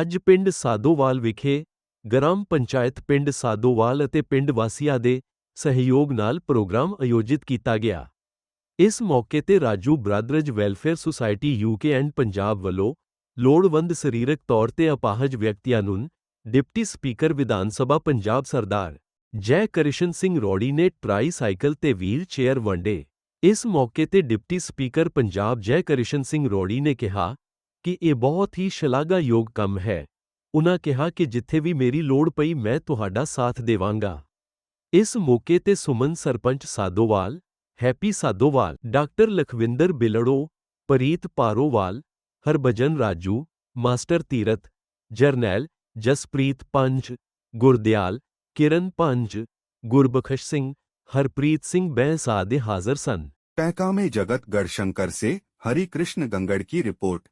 ਅੱਜ ਪਿੰਡ ਸਾਦੋਵਾਲ ਵਿਖੇ ਗ੍ਰਾਮ ਪੰਚਾਇਤ ਪਿੰਡ ਸਾਦੋਵਾਲ ਅਤੇ ਪਿੰਡ ਵਾਸੀਆਂ ਦੇ ਸਹਿਯੋਗ ਨਾਲ ਪ੍ਰੋਗਰਾਮ ਆਯੋਜਿਤ ਕੀਤਾ ਗਿਆ। ਇਸ ਮੌਕੇ ਤੇ Raju brothers welfare society UK and Punjab ਵੱਲੋਂ ਲੋੜਵੰਦ ਸਰੀਰਕ ਤੌਰ ਤੇ ਅਪਾਹਜ ਵਿਅਕਤੀਆਂ ਨੂੰ ਡਿਪਟੀ ਸਪੀਕਰ ਵਿਧਾਨ ਸਭਾ ਪੰਜਾਬ ਸਰਦਾਰ ਜੈ ਕ੍ਰਿਸ਼ਨ ਸਿੰਘ ਰੋੜੀ ਨੇ ਟ੍ਰਾਈਸਾਈਕਲ ਤੇ ਵੀਲ ਚੇਅਰ ਵੰਡੇ। ਇਸ ਮੌਕੇ ਤੇ ਡਿਪਟੀ ਸਪੀਕਰ ਪੰਜਾਬ ਜੈ ਕ੍ਰਿਸ਼ਨ ਸਿੰਘ ਰੋੜੀ ਨੇ ਕਿਹਾ ਕਿ ਇਹ ਬਹੁਤ ਹੀ ਸ਼ਲਾਘਾਯੋਗ ਕੰਮ ਹੈ ਉਨ੍ਹਾਂ ਕਿਹਾ ਕਿ ਜਿੱਥੇ ਵੀ ਮੇਰੀ ਲੋੜ ਪਈ ਮੈਂ ਤੁਹਾਡਾ ਸਾਥ ਦੇਵਾਂਗਾ ਇਸ ਮੌਕੇ ਤੇ Suman sarpanch Sadowal Happy Sadowal doctor Lakhwinder Bilro Preet Parowal Harbhajan Raju master Tirath Jarnail Jaspreet ਪੰਜ ਗੁਰਦਿਆਲ ਕਿਰਨ ਪੰਜ ਗੁਰਬਖਸ਼ ਸਿੰਘ ਹਰਪ੍ਰੀਤ ਸਿੰਘ ਬੈਂਸ ਆਦਿ ਹਾਜ਼ਰ ਸਨ टहका में जगत गढ़शंकर से हरि कृष्ण गंगड़ की रिपोर्ट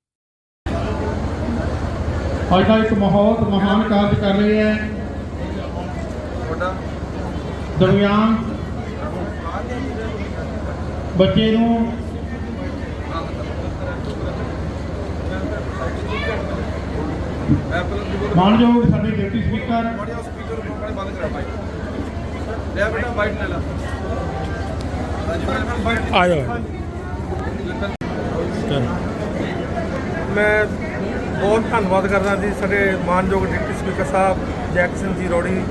ਅੱਜ ਦਾ ਇੱਕ ਬਹੁਤ ਮਹਾਨ ਕਾਰਜ ਕਰ ਰਹੇ ਹੈ। ਦਿਵਿਆਂਗ ਬੱਚੇ ਨੂੰ ਮਾਨਯੋਗ ਸਾਡੇ ਡਿਪਟੀ ਸਪੀਕਰ। ਲੈ ਬੇਟਾ ਬਾਈਟ ਲੈ ਲਾ। ਆ ਜਾਓ ਮੈਂ ਬਹੁਤ ਧੰਨਵਾਦ ਕਰਦਾ ਜੀ ਸਾਡੇ ਮਾਨਯੋਗ ਡਿਪਟੀ ਸਪੀਕਰ ਸਾਹਿਬ ਜੈਕਸਨ ਜੀ ਰੋੜੀ।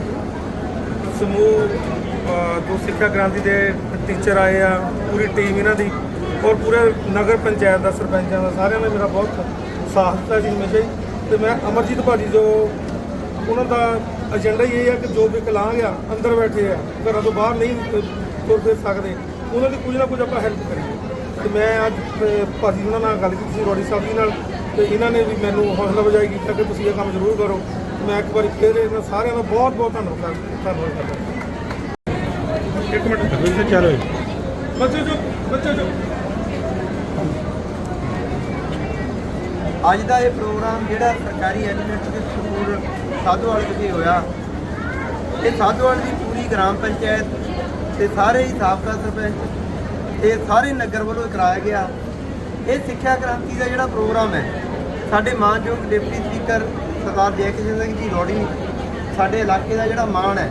ਸਮੂਹ ਅ, ਜੋ ਸਿੱਖਿਆ ਕ੍ਰਾਂਤੀ ਦੇ ਟੀਚਰ ਆਏ ਆ ਪੂਰੀ ਟੀਮ ਇਹਨਾਂ ਦੀ ਔਰ ਪੂਰੇ ਨਗਰ ਪੰਚਾਇਤ ਦਾ ਸਰਪੰਚਾਂ ਦਾ ਸਾਰਿਆਂ ਨੇ ਮੇਰਾ ਬਹੁਤ ਸਾਥ ਦਿੱਤਾ ਜੀ ਹਮੇਸ਼ਾ ਹੀ। ਤੇ ਮੈਂ ਅਮਰਜੀਤ ਭਾਜੀ ਜੋ ਉਹਨਾਂ ਦਾ ਏਜੰਡਾ ਹੀ ਇਹ ਹੈ ਕਿ ਜੋ ਵੀ ਵਿਕਲਾਂਗ ਆ ਅੰਦਰ ਬੈਠੇ ਆ ਘਰਾਂ ਤੋਂ ਬਾਹਰ ਨਹੀਂ ਤੁਰ ਫਿਰ ਸਕਦੇ। ਉਹਨਾਂ ਦੀ ਕੁਝ ਨਾ ਕੁਝ ਆਪਾਂ ਹੈਲਪ ਕਰੀਏ। ਤੇ ਮੈਂ ਅੱਜ ਭਾਜੀ ਉਹਨਾਂ ਨਾਲ ਗੱਲ ਕੀਤੀ ਸੀ ਰੋੜੀ ਸਾਹਿਬ ਜੀ ਨਾਲ ਤੇ ਇਹਨਾਂ ਨੇ ਵੀ ਮੈਨੂੰ ਹੌਸਲਾ ਵਜਾਈ ਕੀਤਾ ਕਿ ਤੁਸੀਂ ਇਹ ਕੰਮ ਜ਼ਰੂਰ ਕਰੋ। ਮੈਂ ਇੱਕ ਵਾਰੀ ਫਿਰ ਇਹਨਾਂ ਸਾਰਿਆਂ ਦਾ ਬਹੁਤ ਬਹੁਤ ਧੰਨਵਾਦ ਧੰਨਵਾਦ ਕਰਦਾ ਇੱਕ ਮਿੰਟ ਤੁਸੀਂ ਚਲੋ ਬੱਚੇ ਜੋ ਬੱਚੇ ਜੋ ਅੱਜ ਦਾ ਇਹ ਪ੍ਰੋਗਰਾਮ ਜਿਹੜਾ ਸਰਕਾਰੀ ਐਲੀਮੈਂਟਰੀ ਸਕੂਲ ਸਾਧੂਵਾਲ ਵਿਖੇ ਹੋਇਆ ਇਹ ਸਾਧੂਵਾਲ ਦੀ ਪੂਰੀ ਗ੍ਰਾਮ ਪੰਚਾਇਤ ਤੇ ਸਾਰੇ ਹੀ ਸਾਬਕਾ ਸਰਪੰਚ ਤੇ ਸਾਰੇ ਨਗਰ ਵੱਲੋਂ ਕਰਾਇਆ ਗਿਆ। ਇਹ ਸਿੱਖਿਆ ਕ੍ਰਾਂਤੀ ਦਾ ਜਿਹੜਾ ਪ੍ਰੋਗਰਾਮ ਹੈ, ਸਾਡੇ ਮਾਨਯੋਗ ਡਿਪਟੀ ਸਪੀਕਰ ਸਰਦਾਰ ਜੈ ਕਿਸ਼ਨ ਸਿੰਘ ਜੀ ਰੋੜੀ, ਸਾਡੇ ਇਲਾਕੇ ਦਾ ਜਿਹੜਾ ਮਾਣ ਹੈ,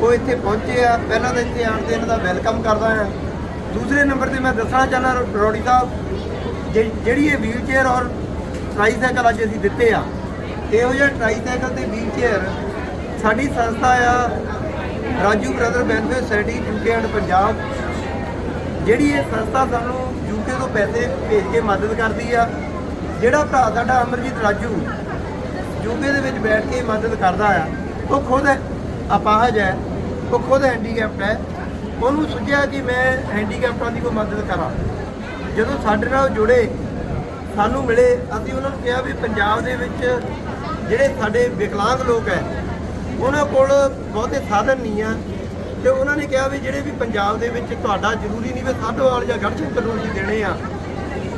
ਉਹ ਇੱਥੇ ਪਹੁੰਚੇ ਆ। ਪਹਿਲਾਂ ਤਾਂ ਇੱਥੇ ਆਉਣ ਤੇ ਇਹਨਾਂ ਦਾ ਵੈਲਕਮ ਕਰਦਾ ਹਾਂ। ਦੂਸਰੇ ਨੰਬਰ ਤੇ ਮੈਂ ਦੱਸਣਾ ਚਾਹੁੰਦਾ ਰੋ- ਰੋੜੀ ਸਾਹਿਬ ਜਿਹੜੀ ਇਹ ਵੀਲ ਚੇਅਰ ਔਰ ਟ੍ਰਾਈਸਾਈਕਲ ਅੱਜ ਅਸੀਂ ਦਿੱਤੇ ਆ, ਇਹੋ ਜਿਹਾ ਟ੍ਰਾਈਸਾਈਕਲ ਤੇ ਵੀਲ ਚੇਅਰ ਸਾਡੀ ਸੰਸਥਾ ਆ, Raju brother welfare society UK and Punjab ਜਿਹੜੀ ਇਹ ਸੰਸਥਾ ਸਾਨੂੰ ਯੂਕੇ ਤੋਂ ਪੈਸੇ ਭੇਜ ਕੇ ਮਦਦ ਕਰਦੀ ਆ, ਜਿਹੜਾ ਭਰਾ ਸਾਡਾ ਅਮਰਜੀਤ ਰਾਜੂ ਯੂਕੇ ਦੇ ਵਿੱਚ ਬੈਠ ਕੇ ਮਦਦ ਕਰਦਾ ਆ, ਉਹ ਖੁਦ ਅਪਾਹਜ ਹੈ, ਉਹ ਖੁਦ ਹੈਂਡੀਕੈਪਟ ਹੈ। ਉਹਨੂੰ ਸੁਝਿਆ ਕਿ ਮੈਂ ਹੈਂਡੀਕੈਪਟਾਂ ਦੀ ਕੋਈ ਮਦਦ ਕਰਾਂ। ਜਦੋਂ ਸਾਡੇ ਨਾਲ ਜੁੜੇ, ਸਾਨੂੰ ਮਿਲੇ, ਅਸੀਂ ਉਹਨਾਂ ਨੂੰ ਕਿਹਾ ਵੀ ਪੰਜਾਬ ਦੇ ਵਿੱਚ ਜਿਹੜੇ ਸਾਡੇ ਵਿਕਲਾਂਗ ਲੋਕ ਹੈ, ਉਹਨਾਂ ਕੋਲ ਬਹੁਤੇ ਸਾਧਨ ਨਹੀਂ ਆ। ਤੇ ਉਹਨਾਂ ਨੇ ਕਿਹਾ ਵੀ ਜਿਹੜੇ ਵੀ ਪੰਜਾਬ ਦੇ ਵਿੱਚ ਤੁਹਾਡਾ ਜ਼ਰੂਰੀ ਨਹੀਂ ਵੀ ਸਾਧੋਵਾਲ ਜਾਂ ਗੜਸ਼ੰਕਰ ਨੂੰ ਜੀ ਦੇਣੇ ਆ।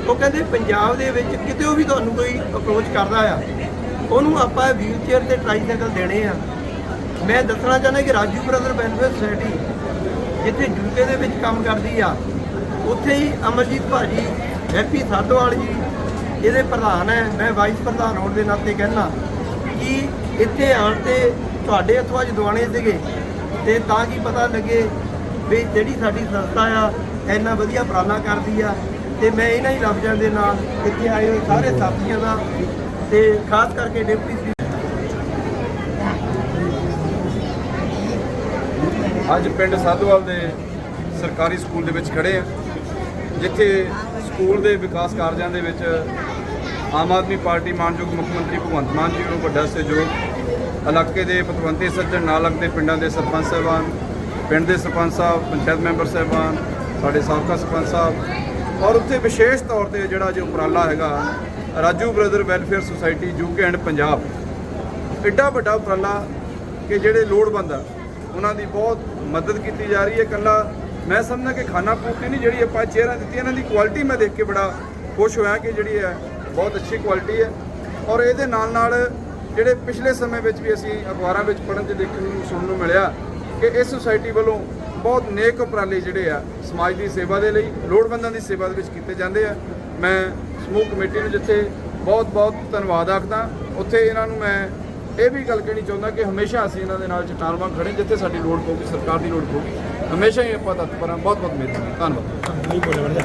ਉਹ ਕਹਿੰਦੇ ਪੰਜਾਬ ਦੇ ਵਿੱਚ ਕਿਤੇ ਵੀ ਤੁਹਾਨੂੰ ਕੋਈ ਅਪਰੋਚ ਕਰਦਾ ਆ, ਉਹਨੂੰ ਆਪਾਂ ਵੀਲਚੇਅਰ ਤੇ ਟ੍ਰਾਈਸਾਈਕਲ ਦੇਣੇ ਆ। ਮੈਂ ਦੱਸਣਾ ਚਾਹੁੰਦਾ ਕਿ ਰਾਜੂ ਬ੍ਰਦਰ ਵੈਲਫੇਅਰ ਸੋਸਾਇਟੀ ਜਿੱਥੇ ਯੂਕੇ ਦੇ ਵਿੱਚ ਕੰਮ ਕਰਦੀ ਆ, ਉੱਥੇ ਹੀ ਅਮਰਜੀਤ ਭਾਜੀ ਹੈਪੀ ਸਾਧੋਵਾਲ ਜੀ, ਇਹਦੇ ਪ੍ਰਧਾਨ ਹੈ, ਮੈਂ ਵਾਈਸ ਪ੍ਰਧਾਨ ਹੋਣ ਦੇ ਨਾਤੇ ਕਹਿਣਾ ਕਿ ਇੱਥੇ ਆਉਣ ਤੇ ਤੁਹਾਡੇ ਇੱਥੋਂ ਅੱਜ ਦਵਾਣੇ ਸੀਗੇ। ਤੇ ਤਾਂ ਕਿ ਪਤਾ ਲੱਗੇ ਵੀ ਜਿਹੜੀ ਸਾਡੀ ਸੰਸਥਾ ਆ, ਇੰਨਾ ਵਧੀਆ ਉਪਰਾਲਾ ਕਰਦੀ ਆ। ਤੇ ਮੈਂ ਇਹਨਾਂ ਹੀ ਲਫ਼ਜ਼ਾਂ ਦੇ ਨਾਲ ਇੱਥੇ ਆਏ ਹੋਏ ਸਾਰੇ ਸਾਥੀਆਂ ਦਾ ਤੇ ਖਾਸ ਕਰਕੇ ਡਿਪਟੀ ਸਪੀਕਰ ਅੱਜ ਪਿੰਡ ਸਾਧੂਵਾਲ ਦੇ ਸਰਕਾਰੀ ਸਕੂਲ ਦੇ ਵਿੱਚ ਖੜੇ ਆ, ਜਿੱਥੇ ਸਕੂਲ ਦੇ ਵਿਕਾਸ ਕਾਰਜਾਂ ਦੇ ਵਿੱਚ ਆਮ ਆਦਮੀ ਪਾਰਟੀ ਮਾਨਯੋਗ ਮੁੱਖ ਮੰਤਰੀ ਭਗਵੰਤ ਮਾਨ ਜੀ ਨੂੰ ਵੱਡਾ ਸਹਿਯੋਗ ਇਲਾਕੇ ਦੇ ਪਤਵੰਤੇ ਸੱਜਣ ਨਾਲ ਲੱਗਦੇ ਪਿੰਡਾਂ ਦੇ ਸਰਪੰਚ ਸਾਹਿਬਾਨ, ਪਿੰਡ ਦੇ ਸਰਪੰਚ ਸਾਹਿਬ, ਪੰਚਾਇਤ ਮੈਂਬਰ ਸਾਹਿਬਾਨ, ਸਾਡੇ ਸਾਬਕਾ ਸਰਪੰਚ ਸਾਹਿਬ ਔਰ ਉੱਥੇ ਵਿਸ਼ੇਸ਼ ਤੌਰ ਤੇ ਜਿਹੜਾ ਜੋ ਉਪਰਾਲਾ ਹੈਗਾ, Raju brother welfare society, UK and Punjab. ਐਡਾ ਵੱਡਾ ਉਪਰਾਲਾ ਕਿ ਜਿਹੜੇ ਲੋੜਵੰਦ ਆ, ਉਹਨਾਂ ਦੀ ਬਹੁਤ ਮਦਦ ਕੀਤੀ ਜਾ ਰਹੀ ਹੈ ਕੱਲਾ ਮੈਂ ਸਮਝਦਾ ਕਿ ਖਾਣਾ ਪੂਰਤੀ ਨਹੀਂ ਜਿਹੜੀ ਆਪਾਂ ਚੇਅਰਾਂ ਦਿੱਤੀਆਂ, ਇਹਨਾਂ ਦੀ ਕੁਆਲਿਟੀ ਮੈਂ ਦੇਖ ਕੇ ਬੜਾ ਖੁਸ਼ ਹੋਇਆ ਕਿ ਜਿਹੜੀ ਹੈ, ਬਹੁਤ ਅੱਛੀ ਕੁਆਲਿਟੀ ਹੈ। ਔਰ ਇਹਦੇ ਨਾਲ ਨਾਲ ਜਿਹੜੇ ਪਿਛਲੇ ਸਮੇਂ ਵਿੱਚ ਵੀ ਅਸੀਂ ਅਖਬਾਰਾਂ ਵਿੱਚ ਪੜ੍ਹਨ 'ਚ ਦੇਖਣ ਨੂੰ ਸੁਣਨ ਨੂੰ ਮਿਲਿਆ ਕਿ ਇਸ ਸੁਸਾਇਟੀ ਵੱਲੋਂ ਬਹੁਤ ਨੇਕ ਉਪਰਾਲੇ ਜਿਹੜੇ ਆ ਸਮਾਜ ਦੀ ਸੇਵਾ ਦੇ ਲਈ ਲੋੜਵੰਦਾਂ ਦੀ ਸੇਵਾ ਦੇ ਵਿੱਚ ਕੀਤੇ ਜਾਂਦੇ ਆ ਮੈਂ ਸਮੂਹ ਕਮੇਟੀ ਨੂੰ ਜਿੱਥੇ ਬਹੁਤ ਬਹੁਤ ਧੰਨਵਾਦ ਆਖਦਾ ਉੱਥੇ ਇਹਨਾਂ ਨੂੰ ਮੈਂ ਇਹ ਵੀ ਗੱਲ ਕਹਿਣੀ ਚਾਹੁੰਦਾ ਕਿ ਹਮੇਸ਼ਾ ਅਸੀਂ ਇਹਨਾਂ ਦੇ ਨਾਲ ਚਟਾਨ ਵਾਂਗ ਖੜੇ ਜਿੱਥੇ ਸਾਡੀ ਲੋੜ ਪਊਗੀ ਸਰਕਾਰ ਦੀ ਲੋੜ ਪਊਗੀ ਹਮੇਸ਼ਾ ਹੀ ਆਪਾਂ ਤਤਪਰ ਹਾਂ ਬਹੁਤ ਬਹੁਤ ਮਿਹਰਬਾਨੀ ਧੰਨਵਾਦ ਨਹੀਂ ਬੋਲੇ ਵੜਦਾ